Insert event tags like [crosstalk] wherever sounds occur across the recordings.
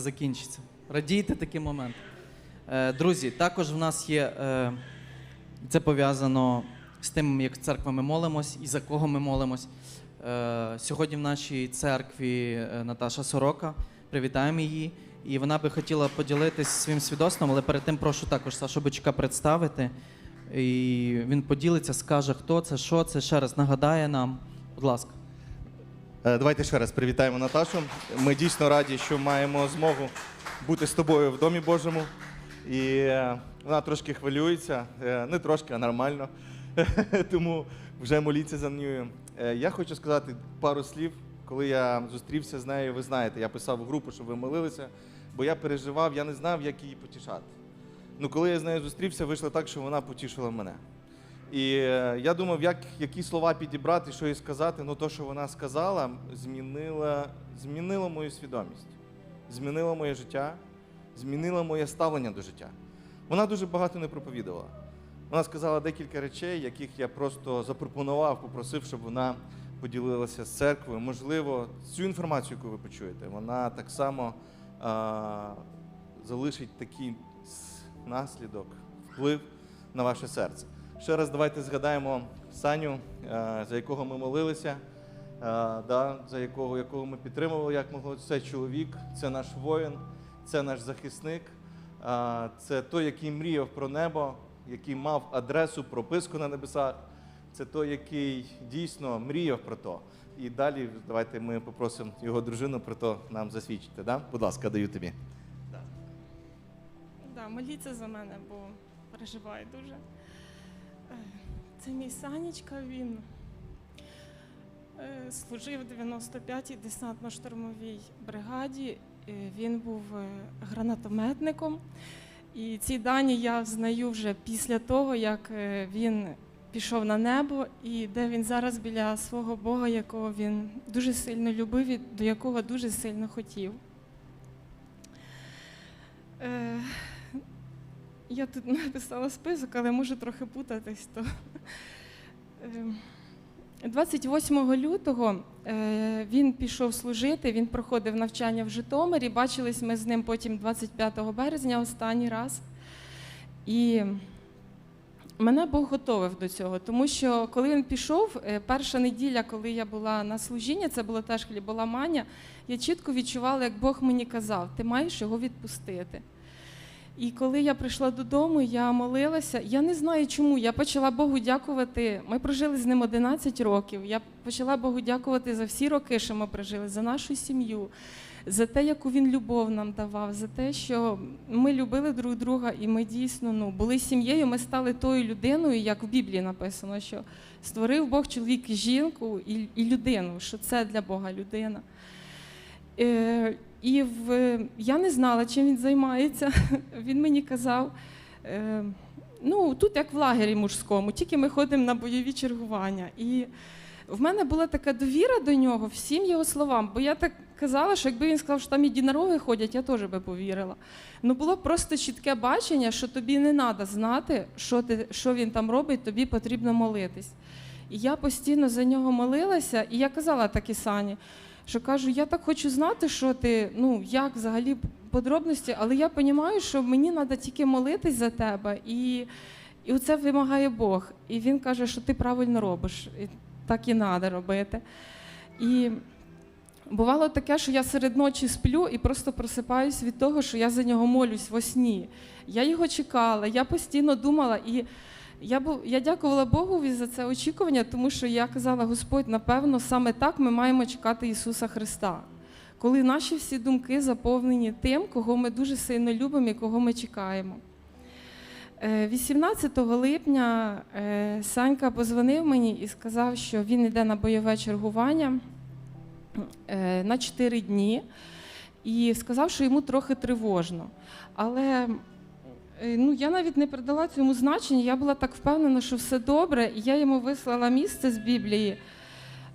закінчиться. Радійте таким моментом. Е, Друзі, також в нас є е, це пов'язано з тим, як церква ми молимось і за кого ми молимось. Е, Сьогодні в нашій церкві Наташа Сорока. Привітаємо її. І вона би хотіла поділитися своїм свідоцтвом, але перед тим прошу також Сашу Бичка представити. І він поділиться, скаже, хто це, що це, ще раз нагадає нам. Будь ласка. Е, Давайте ще раз привітаємо Наташу. Ми дійсно раді, що маємо змогу бути з тобою в Домі Божому. І е, вона трошки хвилюється, е, не трошки, а нормально. [laughs] Тому вже моліться за нею. Я хочу сказати пару слів. Коли я зустрівся з нею, ви знаєте, я писав в групу, щоб ви молилися, бо я переживав, я не знав, як її потішати. Ну, коли я з нею зустрівся, вийшло так, що вона потішила мене. І е, я думав, як, які слова підібрати, що їй сказати. Ну, то, що вона сказала, змінило, змінило мою свідомість, змінило моє життя, змінило моє ставлення до життя. Вона дуже багато не проповідувала. Вона сказала декілька речей, яких я просто запропонував, попросив, щоб вона поділилася з церквою. Можливо, цю інформацію, яку ви почуєте, вона так само а, залишить такий наслідок, вплив на ваше серце. Ще раз давайте згадаємо Саню, е, за якого ми молилися, е, да, за якого, якого ми підтримували, як могло. Це чоловік, це наш воїн, це наш захисник, е, це той, який мріяв про небо, який мав адресу, прописку на небесах. Це той, який дійсно мріяв про то. І далі давайте ми попросимо його дружину про то нам засвідчити. Да? Будь ласка, даю тобі. Да, моліться за мене, бо переживаю дуже. Це мій Санечка, він е, служив в 95-й десантно-штурмовій бригаді. Е, Він був е, гранатометником. І ці дані я взнаю вже після того, як він пішов на небо, і де він зараз біля свого Бога, якого він дуже сильно любив і до якого дуже сильно хотів. Я тут [laughs] написала список, але можу трохи путатись. То. Е, 28 лютого е, він пішов служити, він проходив навчання в Житомирі. Бачились ми з ним потім 25 березня останній раз. І мене Бог готовив до цього, тому що коли він пішов, е, перша неділя, коли я була на служінні, це було теж хліболамання, я чітко відчувала, як Бог мені казав, ти маєш його відпустити. І коли я прийшла додому, я молилася. Я не знаю чому. Я почала Богу дякувати. Ми прожили з ним 11 років. Я почала Богу дякувати за всі роки, що ми прожили, за нашу сім'ю, за те, яку він любов нам давав, за те, що ми любили друг друга, і ми дійсно ну, були сім'єю. Ми стали тою людиною, як в Біблії написано, що створив Бог чоловік і жінку і, і людину, що це для Бога людина. Е, і в, я не знала, чим він займається. [laughs] Він мені казав, е, ну тут як в лагері мужському, тільки ми ходимо на бойові чергування. І в мене була така довіра до нього всім його словам, бо я так казала, що якби він сказав, що там єдинороги ходять, я теж би повірила. Ну було просто чітке бачення, що тобі не треба знати, що, ти, що він там робить, тобі потрібно молитись. І я постійно за нього молилася, і я казала так і Сані, що кажу, я так хочу знати, що ти, ну як взагалі подробності, але я розумію, що мені треба тільки молитись за тебе, і, і оце вимагає Бог. І він каже, що ти правильно робиш, і так і треба робити. І бувало таке, що я серед ночі сплю і просто просипаюсь від того, що я за нього молюсь во сні. Я його чекала, я постійно думала і. Я бу- я дякувала Богові за це очікування, тому що я казала, Господь, напевно, саме так ми маємо чекати Ісуса Христа, коли наші всі думки заповнені тим, кого ми дуже сильно любимо і кого ми чекаємо. Е, 18 липня е, Санька позвонив мені і сказав, що він йде на бойове чергування е, на 4 дні, і сказав, що йому трохи тривожно. Але Е, Ну, я навіть не придала цьому значення. Я була так впевнена, що все добре, і я йому вислала місце з Біблії.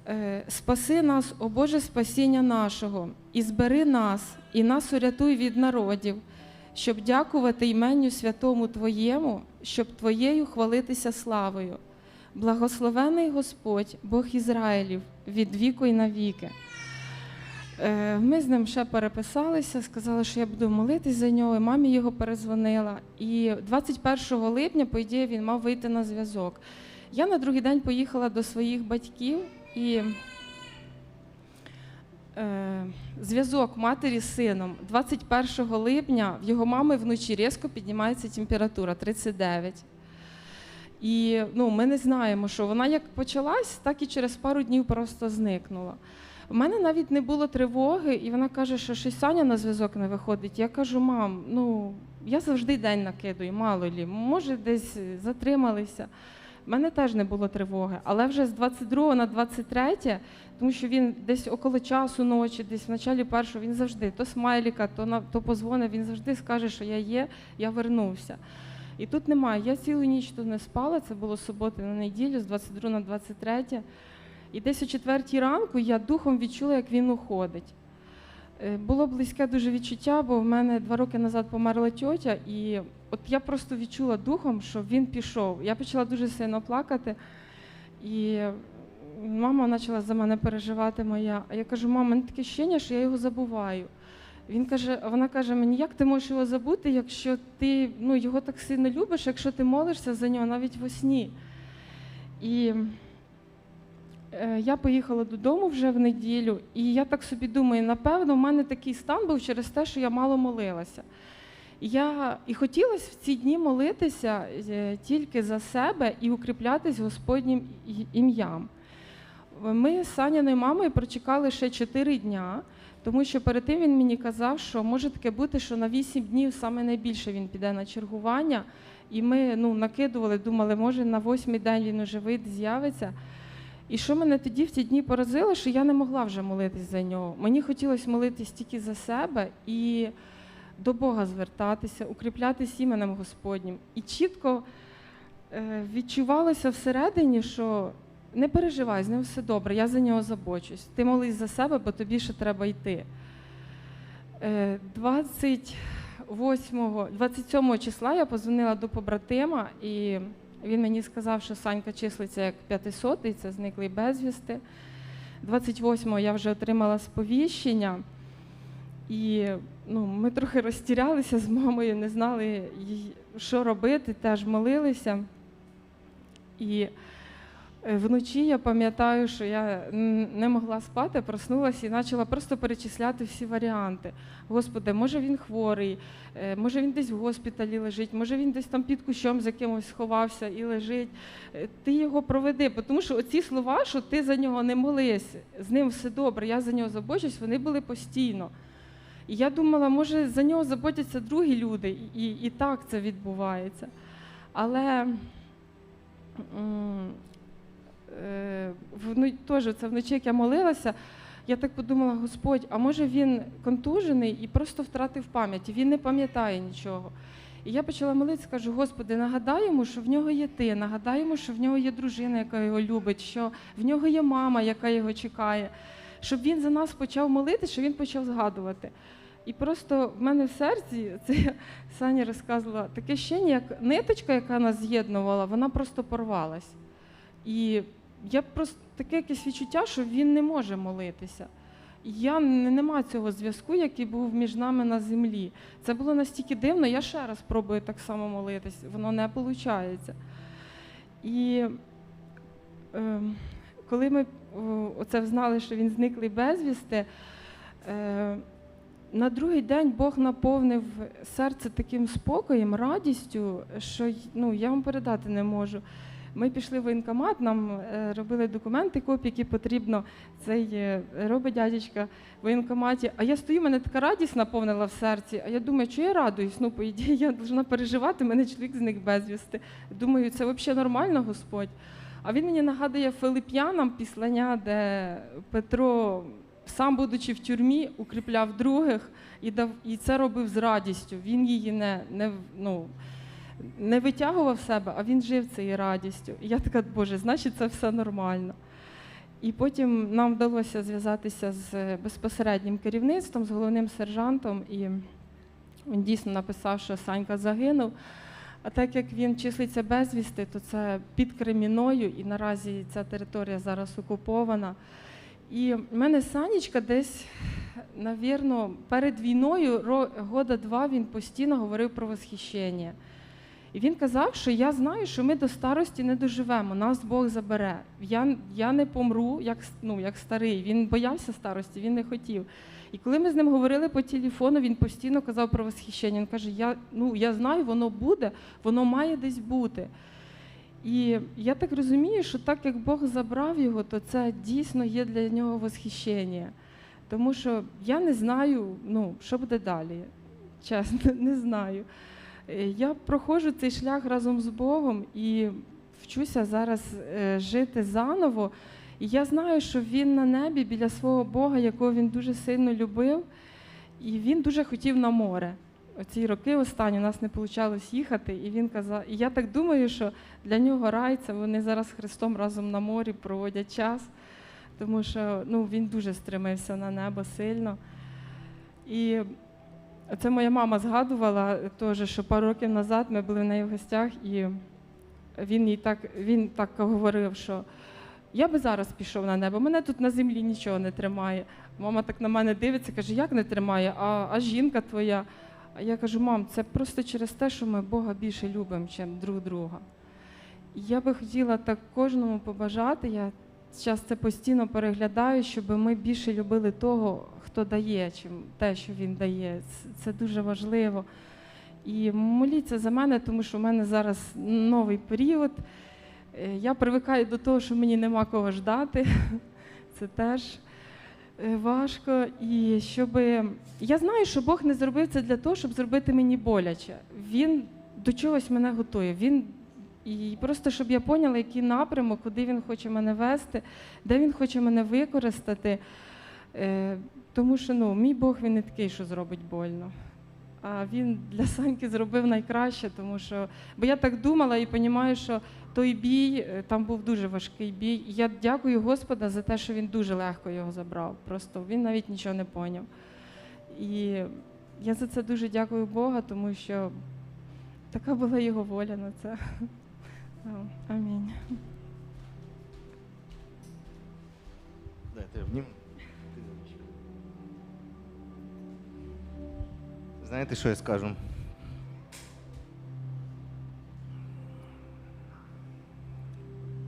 Е, Спаси нас, о Боже, спасіння нашого, і збери нас, і нас урятуй від народів, щоб дякувати іменню святому Твоєму, щоб Твоєю хвалитися славою. Благословений Господь, Бог Ізраїлів, від віку й навіки. Е, Ми з ним ще переписалися, сказали, що я буду молитись за нього. і Мамі його перезвонила. І 21 липня, по ідеї, він мав вийти на зв'язок. Я на другий день поїхала до своїх батьків і е, зв'язок матері з сином 21 липня в його мами вночі різко піднімається температура 39. І ну, ми не знаємо, що вона як почалась, так і через пару днів просто зникнула. У мене навіть не було тривоги, і вона каже, що щось Саня на зв'язок не виходить. Я кажу, мам, ну я завжди день накидую, мало лі, може, десь затрималися. У мене теж не було тривоги, але вже з 22 на 23, тому що він десь около часу ночі, десь в началі першого, він завжди то смайліка, то на то позвонить, він завжди скаже, що я є, я вернувся. І тут немає. Я цілу ніч тут не спала, це було субота на неділю, з 22 на 23. І десь о четвертій ранку я духом відчула, як він уходить. Е, Було близьке дуже відчуття, бо в мене два роки назад померла тьотя, і от я просто відчула духом, що він пішов. Я почала дуже сильно плакати, і мама почала за мене переживати моя. А я кажу, мама, мене таке щення, що я його забуваю. Він каже, вона каже мені, як ти можеш його забути, якщо ти ну, його так сильно любиш, якщо ти молишся за нього навіть во сні. І я поїхала додому вже в неділю, і я так собі думаю, напевно, в мене такий стан був через те, що я мало молилася. Я і хотілося в ці дні молитися е, тільки за себе і укріплятись Господнім ім'ям. Ми з Саняною мамою прочекали ще 4 дня, тому що перед тим він мені казав, що може таке бути, що на 8 днів саме найбільше він піде на чергування. І ми ну, накидували, думали, може на восьмий день він уже вийде, з'явиться. І що мене тоді в ті дні поразило, що я не могла вже молитись за нього. Мені хотілося молитись тільки за себе і до Бога звертатися, укріплятись іменем Господнім. І чітко е, відчувалося всередині, що не переживай, з ним все добре, я за нього забочусь. Ти молись за себе, бо тобі ще треба йти. Е, 28, 27 числа я позвонила до побратима, і він мені сказав, що Санька числиться як 500, і це зниклий безвісти. 28-го я вже отримала сповіщення, і ну, ми трохи розтірялися з мамою, не знали, що робити, теж молилися. І вночі я пам'ятаю, що я не могла спати, проснулася і почала просто перечисляти всі варіанти. Господи, може він хворий, е, може він десь в госпіталі лежить, може він десь там під кущом з якимось сховався і лежить. Е, Ти його проведи, тому що оці слова, що ти за нього не молись, з ним все добре, я за нього забочусь, вони були постійно. І я думала, може за нього заботяться другі люди, і, і, так це відбувається. Але е, вну- теж це вночі, як я молилася, я так подумала, Господь, а може він контужений і просто втратив пам'ять, він не пам'ятає нічого. І я почала молитися, кажу, Господи, нагадай йому, що в нього є ти, нагадай йому, що в нього є дружина, яка його любить, що в нього є мама, яка його чекає, щоб він за нас почав молитися, щоб він почав згадувати. І просто в мене в серці, [laughs] це Саня розказувала, таке щення, як ниточка, яка нас з'єднувала, вона просто порвалась. І я просто таке якесь відчуття, що він не може молитися. Я нема цього зв'язку, який був між нами на землі. Це було настільки дивно, я ще раз пробую так само молитись, воно не виходить. І е, коли ми оце знали, що він зниклий безвісти, е, на другий день Бог наповнив серце таким спокоєм, радістю, що ну, я вам передати не можу. Ми пішли в воєнкомат, нам е, робили документи, копії, які потрібно. Цей е, робить дядечка в воєнкоматі. А я стою, мене така радість наповнила в серці. А я думаю, що я радуюсь? Ну, по ідеї, я повинна переживати, мене чоловік зник безвісти. Думаю, це взагалі нормально, Господь. А він мені нагадує Филип'янам післання, де Петро, сам будучи в тюрмі, укріпляв других і дав і це робив з радістю. Він її не, не, ну, не витягував себе, а він жив цією радістю. І я така, Боже, значить, це все нормально. І потім нам вдалося зв'язатися з безпосереднім керівництвом, з головним сержантом, і він дійсно написав, що Санька загинув. А так як він числиться безвісти, то це під Креміною, і наразі ця територія зараз окупована. І в мене Санечка десь, навірно, перед війною, года два, він постійно говорив про восхищення. І він казав, що я знаю, що ми до старості не доживемо, нас Бог забере. Я, я не помру, як, ну, як старий. Він боявся старості, він не хотів. І коли ми з ним говорили по телефону, він постійно казав про восхищення. Він каже: Я, ну, я знаю, воно буде, воно має десь бути. І я так розумію, що так як Бог забрав його, то це дійсно є для нього восхищення. Тому що я не знаю, ну, що буде далі. Чесно, [laughs] не знаю. Е, Я проходжу цей шлях разом з Богом і вчуся зараз е, жити заново. І я знаю, що він на небі біля свого Бога, якого він дуже сильно любив, і він дуже хотів на море. Оці роки останні у нас не вийшло їхати, і він казав, і я так думаю, що для нього рай це вони зараз з Христом разом на морі проводять час, тому що ну, він дуже стремився на небо сильно. І це моя мама згадувала теж, що пару років назад ми були в неї в гостях, і він їй так, він так говорив, що я би зараз пішов на небо, мене тут на землі нічого не тримає. Мама так на мене дивиться, каже, як не тримає, а, а жінка твоя. А я кажу, мам, це просто через те, що ми Бога більше любимо, ніж друг друга. Я би хотіла так кожному побажати. Я зараз це постійно переглядаю, щоб ми більше любили того, хто дає, чим те, що він дає. Це, дуже важливо. І моліться за мене, тому що в мене зараз новий період. Е, Я привикаю до того, що мені нема кого ждати. [laughs] Це теж е, важко. І щоб я знаю, що Бог не зробив це для того, щоб зробити мені боляче. Він до чогось мене готує. Він і просто щоб я поняла, який напрямок, куди він хоче мене вести, де він хоче мене використати. Е, тому що ну, мій Бог він не такий, що зробить больно. А він для Саньки зробив найкраще, тому що бо я так думала і розумію, що той бій е, там був дуже важкий бій. І я дякую Господа за те, що він дуже легко його забрав. Просто він навіть нічого не поняв. І я за це дуже дякую Бога, тому що така була його воля на це. Ну, Амінь. Дайте обнім. Знаєте, що я скажу?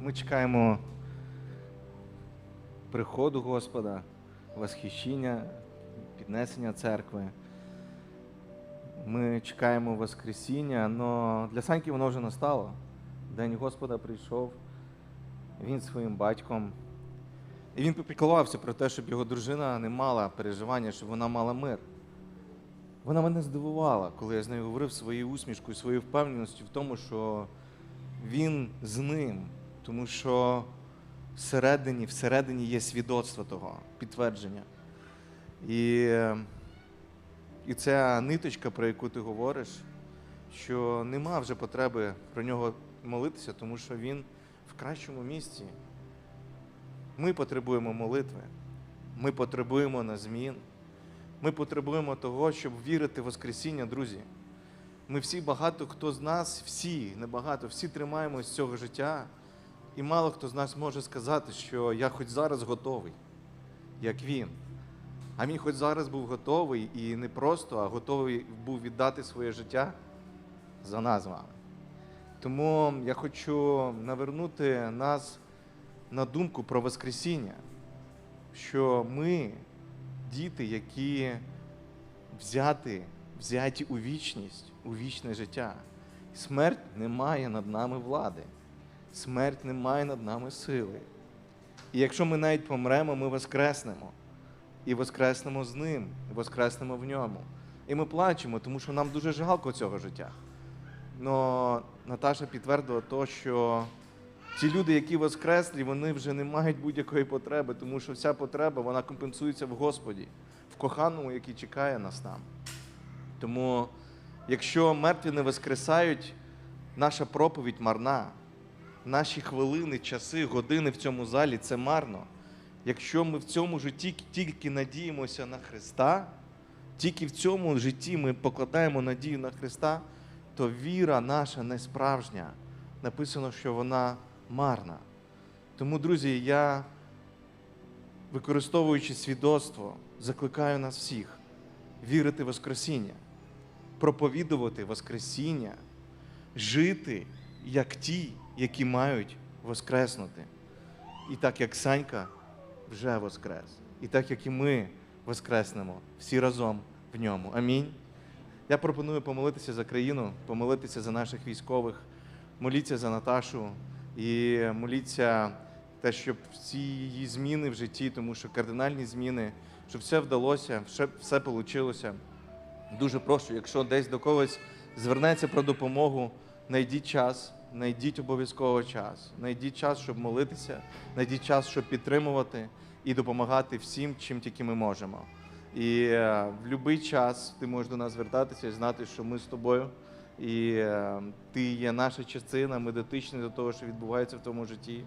Ми чекаємо приходу Господа, восхищення, піднесення церкви. Ми чекаємо Воскресіння, але для Саньки воно вже настало. День Господа прийшов, він своїм батьком. І він попіклувався про те, щоб його дружина не мала переживання, щоб вона мала мир. Вона мене здивувала, коли я з нею говорив своєю усмішкою, своєю впевненістю в тому, що він з ним, тому що всередині, всередині є свідоцтво того, підтвердження. І, і ця ниточка, про яку ти говориш, що нема вже потреби про нього молитися, тому що він в кращому місці. Ми потребуємо молитви, ми потребуємо на змін, ми потребуємо того, щоб вірити в Воскресіння, друзі. Ми всі багато хто з нас, всі, небагато, всі тримаємось цього життя, і мало хто з нас може сказати, що я хоч зараз готовий, як він. А він хоч зараз був готовий і не просто, а готовий був віддати своє життя за нас з вами. Тому я хочу навернути нас на думку про Воскресіння, що ми діти, які взяти, взяті у вічність, у вічне життя. Смерть не має над нами влади, смерть не має над нами сили. І якщо ми навіть помремо, ми воскреснемо. І воскреснемо з ним, і воскреснемо в ньому. І ми плачемо, тому що нам дуже жалко цього життя. Но Наташа підтвердила то, що ті люди, які воскреслі, вони вже не мають будь-якої потреби, тому що вся потреба вона компенсується в Господі, в коханому, який чекає нас там. Тому, якщо мертві не воскресають, наша проповідь марна. Наші хвилини, часи, години в цьому залі це марно. Якщо ми в цьому житті тільки надіємося на Христа, тільки в цьому житті ми покладаємо надію на Христа, то віра наша не справжня. Написано, що вона марна. Тому, друзі, я використовуючи свідоцтво, закликаю нас всіх вірити в Воскресіння, проповідувати Воскресіння, жити як ті, які мають воскреснути. І так як Санька вже воскрес, і так як і ми воскреснемо всі разом в ньому. Амінь. Я пропоную помолитися за країну, помолитися за наших військових, моліться за Наташу і моліться те, щоб всі її зміни в житті, тому що кардинальні зміни, щоб все вдалося, все, вийшло. Дуже прошу, якщо десь до когось звернеться про допомогу, знайдіть час, знайдіть обов'язково час, знайдіть час, щоб молитися, знайдіть час, щоб підтримувати і допомагати всім, чим тільки ми можемо. І е, в будь-який час ти можеш до нас звертатися і знати, що ми з тобою. І е, ти є наша частина, ми дотичні до того, що відбувається в тому житті.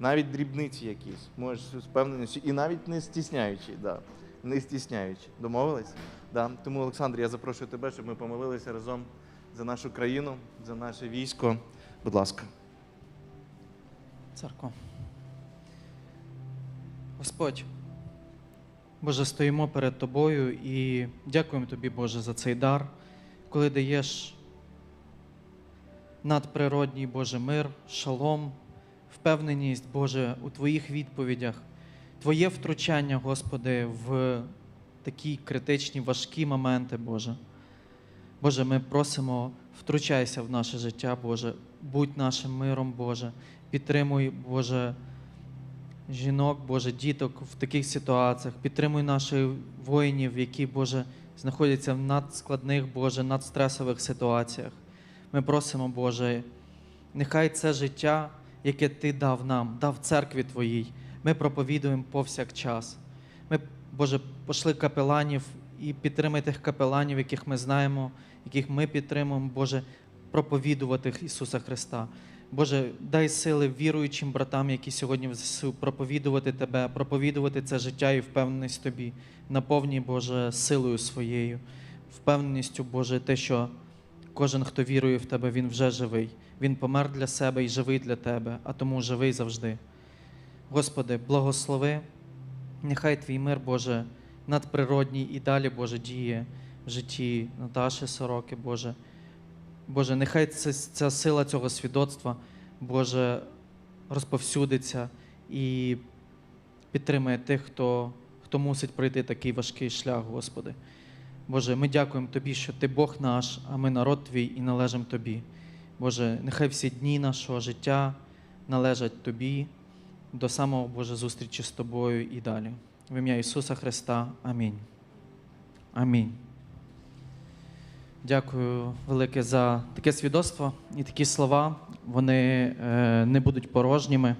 Навіть дрібниці якісь, можеш з впевненістю, і навіть не стісняючи, да. не стісняючи. Домовились? Да. Тому, Олександр, я запрошую тебе, щоб ми помолилися разом за нашу країну, за наше військо. Будь ласка. Церква. Господь, Боже, стоїмо перед Тобою і дякуємо Тобі, Боже, за цей дар, коли даєш надприродній Боже мир, шалом, впевненість, Боже, у Твоїх відповідях, Твоє втручання, Господи, в такі критичні, важкі моменти, Боже. Боже, ми просимо, втручайся в наше життя, Боже, будь нашим миром, Боже. Підтримуй, Боже, жінок, Боже, діток в таких ситуаціях. Підтримуй наших воїнів, які, Боже, знаходяться в надскладних, Боже, надстресових ситуаціях. Ми просимо, Боже, нехай це життя, яке Ти дав нам, дав церкві Твоїй, ми проповідуємо повсякчас. Ми, Боже, пошли капеланів і підтримай тих капеланів, яких ми знаємо, яких ми підтримуємо, Боже, проповідувати Ісуса Христа. Боже, дай сили віруючим братам, які сьогодні в ЗСУ, проповідувати Тебе, проповідувати це життя і впевненість Тобі. Наповні, Боже, силою своєю, впевненістю, Боже, те, що кожен, хто вірує в Тебе, він вже живий. Він помер для себе і живий для Тебе, а тому живий завжди. Господи, благослови, нехай Твій мир, Боже, надприродній і далі, Боже, діє в житті Наташі Сороки, Боже. Боже, нехай ця, ця сила цього свідоцтва, Боже, розповсюдиться і підтримує тих, хто, хто мусить пройти такий важкий шлях, Господи. Боже, ми дякуємо Тобі, що Ти Бог наш, а ми народ Твій і належимо Тобі. Боже, нехай всі дні нашого життя належать Тобі до самого Боже зустрічі з Тобою і далі. В ім'я Ісуса Христа. Амінь. Амінь. Дякую велике за таке свідоцтво і такі слова. Вони е, не будуть порожніми.